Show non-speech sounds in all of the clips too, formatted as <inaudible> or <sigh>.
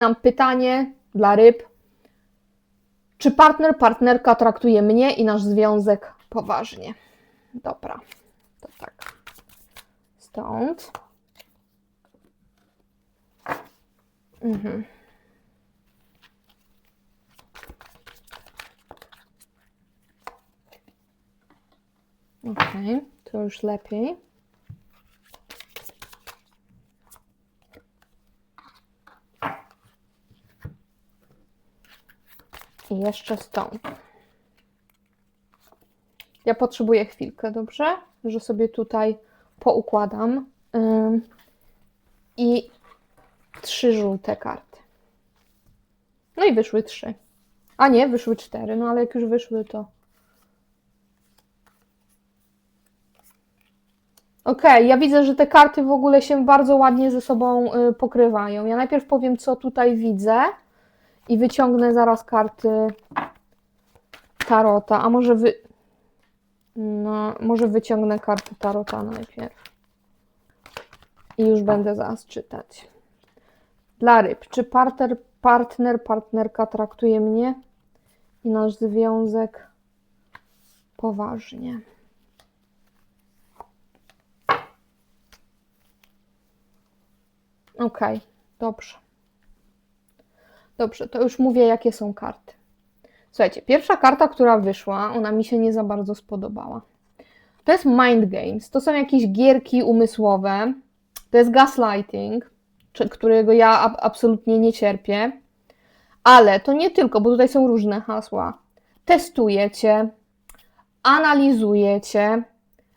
Mam pytanie dla ryb. Czy partner, partnerka traktuje mnie i nasz związek poważnie? Dobra, to tak. Stąd. Mhm. Okej, to już lepiej. Jeszcze stąd. Ja potrzebuję chwilkę, dobrze? Że sobie tutaj poukładam. I trzy żółte karty. No i wyszły trzy. A nie, wyszły cztery, no ale jak już wyszły, to. Okej, ja widzę, że te karty w ogóle się bardzo ładnie ze sobą y, pokrywają. Ja najpierw powiem, co tutaj widzę i wyciągnę zaraz karty tarota. A może wy. No, może wyciągnę karty tarota najpierw. I już będę zaraz czytać. Dla ryb. Czy partner, partner, partnerka traktuje mnie i nasz związek poważnie? Okej, dobrze. Dobrze, to już mówię, jakie są karty. Słuchajcie, pierwsza karta, która wyszła, ona mi się nie za bardzo spodobała. To jest mind games, to są jakieś gierki umysłowe, to jest gaslighting, którego ja ab- absolutnie nie cierpię, ale to nie tylko, bo tutaj są różne hasła. Testujecie, analizujecie,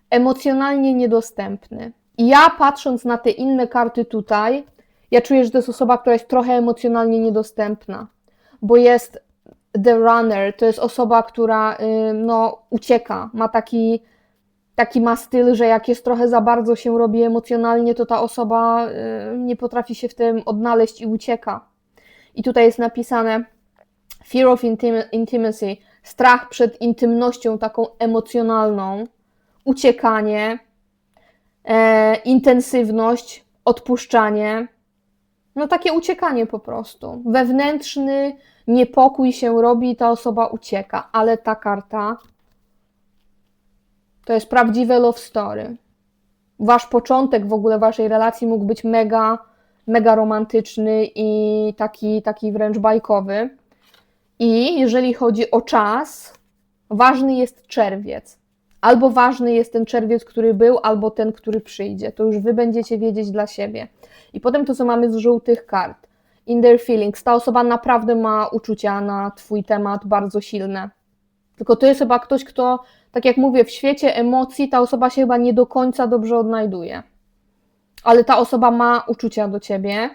emocjonalnie niedostępny. I ja patrząc na te inne karty tutaj, ja czuję, że to jest osoba, która jest trochę emocjonalnie niedostępna, bo jest the runner, to jest osoba, która y, no, ucieka, ma taki, taki ma styl, że jak jest trochę za bardzo się robi emocjonalnie, to ta osoba y, nie potrafi się w tym odnaleźć i ucieka. I tutaj jest napisane fear of intim- intimacy, strach przed intymnością taką emocjonalną, uciekanie, e, intensywność, odpuszczanie. No takie uciekanie po prostu. Wewnętrzny niepokój się robi i ta osoba ucieka, ale ta karta to jest prawdziwe love story. Wasz początek w ogóle waszej relacji mógł być mega, mega romantyczny i taki, taki wręcz bajkowy. I jeżeli chodzi o czas, ważny jest czerwiec. Albo ważny jest ten czerwiec, który był, albo ten, który przyjdzie. To już wy będziecie wiedzieć dla siebie. I potem to, co mamy z żółtych kart. In their feelings. Ta osoba naprawdę ma uczucia na twój temat bardzo silne. Tylko to jest chyba ktoś, kto, tak jak mówię, w świecie emocji ta osoba się chyba nie do końca dobrze odnajduje. Ale ta osoba ma uczucia do ciebie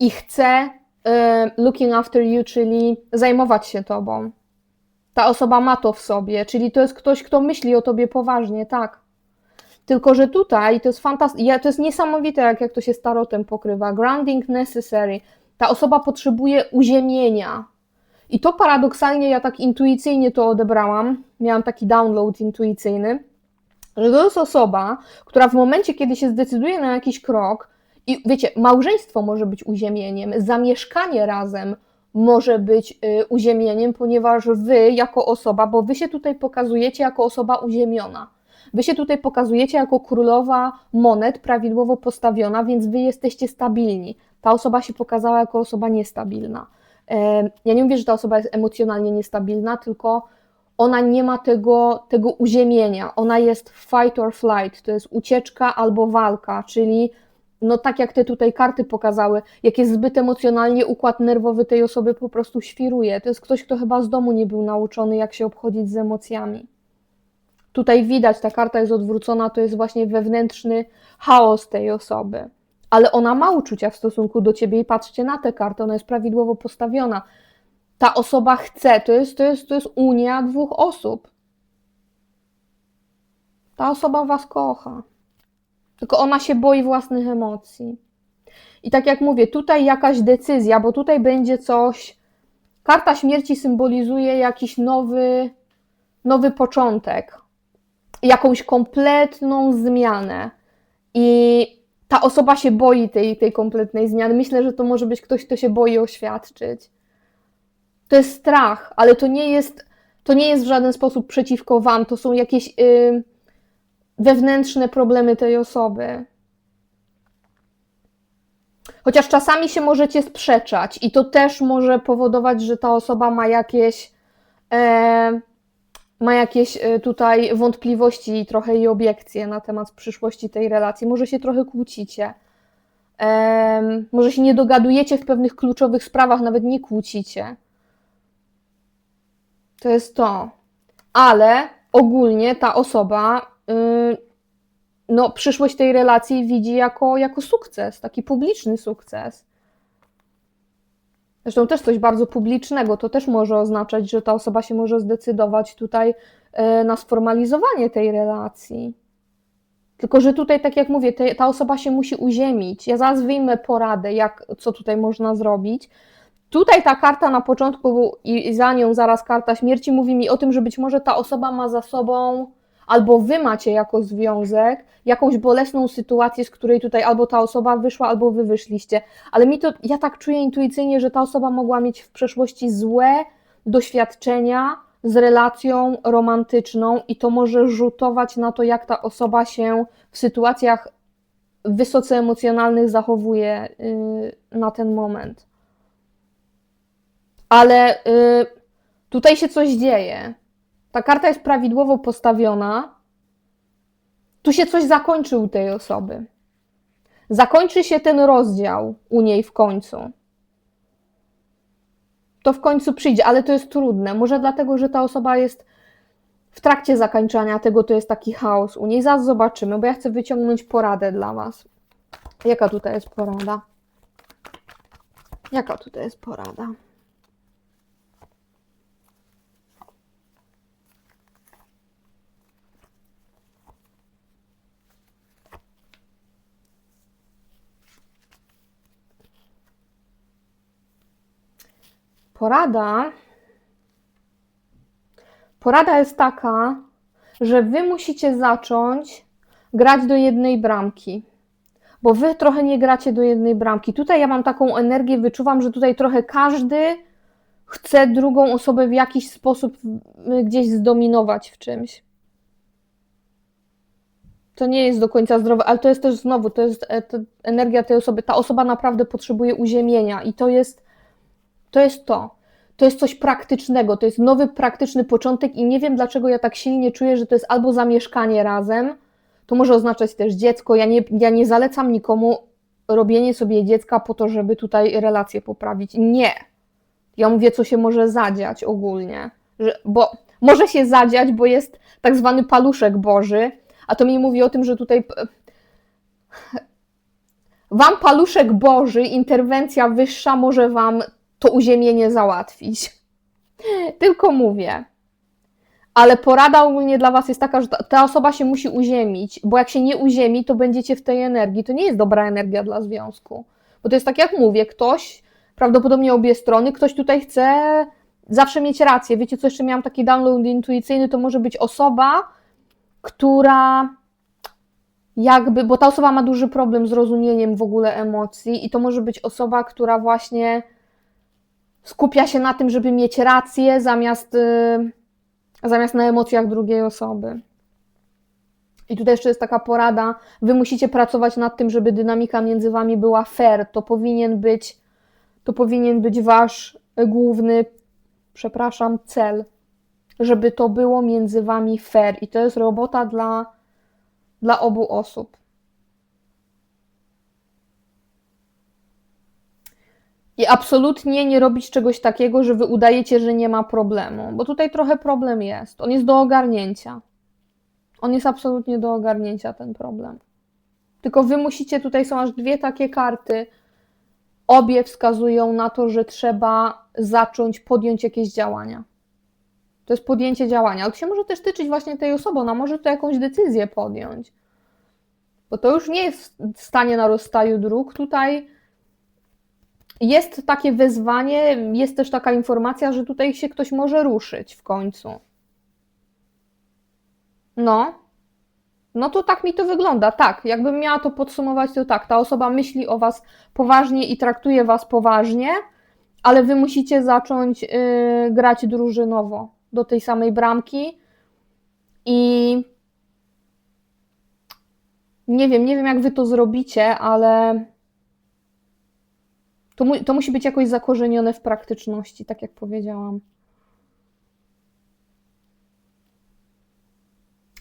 i chce e, looking after you, czyli zajmować się tobą. Ta osoba ma to w sobie, czyli to jest ktoś, kto myśli o tobie poważnie, tak. Tylko, że tutaj to jest fantastyczne, to jest niesamowite, jak, jak to się z tarotem pokrywa. Grounding necessary. Ta osoba potrzebuje uziemienia. I to paradoksalnie ja tak intuicyjnie to odebrałam. Miałam taki download intuicyjny, że to jest osoba, która w momencie, kiedy się zdecyduje na jakiś krok, i wiecie, małżeństwo może być uziemieniem, zamieszkanie razem może być y, uziemieniem, ponieważ wy jako osoba, bo wy się tutaj pokazujecie jako osoba uziemiona. Wy się tutaj pokazujecie jako królowa monet, prawidłowo postawiona, więc wy jesteście stabilni. Ta osoba się pokazała jako osoba niestabilna. E, Ja nie mówię, że ta osoba jest emocjonalnie niestabilna, tylko ona nie ma tego, tego uziemienia. Ona jest fight or flight, to jest ucieczka albo walka, czyli no tak jak te tutaj karty pokazały, jak jest zbyt emocjonalnie, układ nerwowy tej osoby po prostu świruje. To jest ktoś, kto chyba z domu nie był nauczony, jak się obchodzić z emocjami. Tutaj widać, ta karta jest odwrócona, to jest właśnie wewnętrzny chaos tej osoby. Ale ona ma uczucia w stosunku do ciebie i patrzcie na tę kartę, ona jest prawidłowo postawiona. Ta osoba chce, to jest, to jest, to jest unia dwóch osób. Ta osoba was kocha. Tylko ona się boi własnych emocji. I tak jak mówię, tutaj jakaś decyzja, bo tutaj będzie coś. Karta śmierci symbolizuje jakiś nowy, nowy początek, jakąś kompletną zmianę. I ta osoba się boi tej, tej kompletnej zmiany. Myślę, że to może być ktoś, kto się boi oświadczyć. To jest strach, ale to nie jest, to nie jest w żaden sposób przeciwko Wam. To są jakieś y, wewnętrzne problemy tej osoby. Chociaż czasami się możecie sprzeczać i to też może powodować, że ta osoba ma jakieś, e, ma jakieś e, tutaj wątpliwości i trochę i obiekcje na temat przyszłości tej relacji. Może się trochę kłócicie. E, może się nie dogadujecie w pewnych kluczowych sprawach, nawet nie kłócicie. To jest to. Ale ogólnie ta osoba no, przyszłość tej relacji widzi jako, jako sukces, taki publiczny sukces. Zresztą też coś bardzo publicznego, to też może oznaczać, że ta osoba się może zdecydować tutaj e, na sformalizowanie tej relacji. Tylko, że tutaj, tak jak mówię, te, ta osoba się musi uziemić. Ja zaraz wyjmę poradę, jak, co tutaj można zrobić. Tutaj ta karta na początku i za nią zaraz karta śmierci mówi mi o tym, że być może ta osoba ma za sobą albo wy macie jako związek jakąś bolesną sytuację, z której tutaj albo ta osoba wyszła, albo wy wyszliście. Ale mi to, ja tak czuję intuicyjnie, że ta osoba mogła mieć w przeszłości złe doświadczenia z relacją romantyczną i to może rzutować na to, jak ta osoba się w sytuacjach wysoce emocjonalnych zachowuje yy, na ten moment. Ale yy, tutaj się coś dzieje ta karta jest prawidłowo postawiona, tu się coś zakończy u tej osoby. Zakończy się ten rozdział u niej w końcu. To w końcu przyjdzie, ale to jest trudne. Może dlatego, że ta osoba jest w trakcie zakończenia tego, to jest taki chaos u niej. Zaraz zobaczymy, bo ja chcę wyciągnąć poradę dla Was. Jaka tutaj jest porada? Jaka tutaj jest porada? Porada. Porada jest taka, że wy musicie zacząć grać do jednej bramki. Bo wy trochę nie gracie do jednej bramki. Tutaj ja mam taką energię, wyczuwam, że tutaj trochę każdy chce drugą osobę w jakiś sposób gdzieś zdominować w czymś. To nie jest do końca zdrowe, ale to jest też znowu, to jest e, energia tej osoby. Ta osoba naprawdę potrzebuje uziemienia i to jest to jest to. To jest coś praktycznego, to jest nowy, praktyczny początek i nie wiem, dlaczego ja tak silnie czuję, że to jest albo zamieszkanie razem, to może oznaczać też dziecko. Ja nie, ja nie zalecam nikomu robienie sobie dziecka po to, żeby tutaj relacje poprawić. Nie. Ja mówię, co się może zadziać ogólnie. Że, bo może się zadziać, bo jest tak zwany paluszek Boży, a to mi mówi o tym, że tutaj Wam paluszek Boży, interwencja wyższa może Wam to uziemienie załatwić. <laughs> Tylko mówię. Ale porada ogólnie dla Was jest taka, że ta osoba się musi uziemić, bo jak się nie uziemi, to będziecie w tej energii. To nie jest dobra energia dla związku. Bo to jest tak, jak mówię, ktoś, prawdopodobnie obie strony, ktoś tutaj chce zawsze mieć rację. Wiecie, co jeszcze miałam taki download intuicyjny, to może być osoba, która jakby, bo ta osoba ma duży problem z rozumieniem w ogóle emocji i to może być osoba, która właśnie skupia się na tym, żeby mieć rację, zamiast, yy, zamiast na emocjach drugiej osoby. I tutaj jeszcze jest taka porada, wy musicie pracować nad tym, żeby dynamika między wami była fair. To powinien być, to powinien być wasz główny, przepraszam, cel, żeby to było między wami fair. I to jest robota dla, dla obu osób. I absolutnie nie robić czegoś takiego, że wy udajecie, że nie ma problemu, bo tutaj trochę problem jest. On jest do ogarnięcia. On jest absolutnie do ogarnięcia, ten problem. Tylko wy musicie, tutaj są aż dwie takie karty. Obie wskazują na to, że trzeba zacząć podjąć jakieś działania. To jest podjęcie działania. Ale to się może też tyczyć właśnie tej osoby. Ona może to jakąś decyzję podjąć. Bo to już nie jest stanie na rozstaju dróg. Tutaj jest takie wyzwanie, jest też taka informacja, że tutaj się ktoś może ruszyć w końcu. No. No to tak mi to wygląda, tak. Jakbym miała to podsumować, to tak. Ta osoba myśli o Was poważnie i traktuje Was poważnie, ale Wy musicie zacząć y, grać drużynowo do tej samej bramki i nie wiem, nie wiem jak Wy to zrobicie, ale to, mu, to musi być jakoś zakorzenione w praktyczności, tak jak powiedziałam.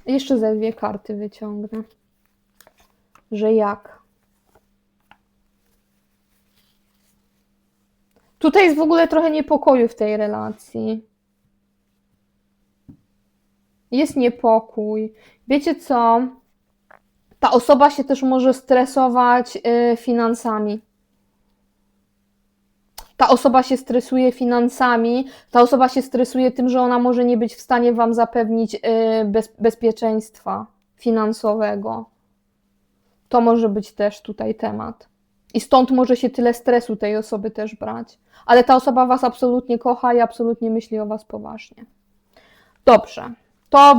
Jeszcze ze dwie karty wyciągnę. Że jak? Tutaj jest w ogóle trochę niepokoju w tej relacji. Jest niepokój. Wiecie co? Ta osoba się też może stresować y, finansami. Ta osoba się stresuje finansami, ta osoba się stresuje tym, że ona może nie być w stanie Wam zapewnić y, bez, bezpieczeństwa finansowego. To może być też tutaj temat. I stąd może się tyle stresu tej osoby też brać. Ale ta osoba Was absolutnie kocha i absolutnie myśli o Was poważnie. Dobrze. To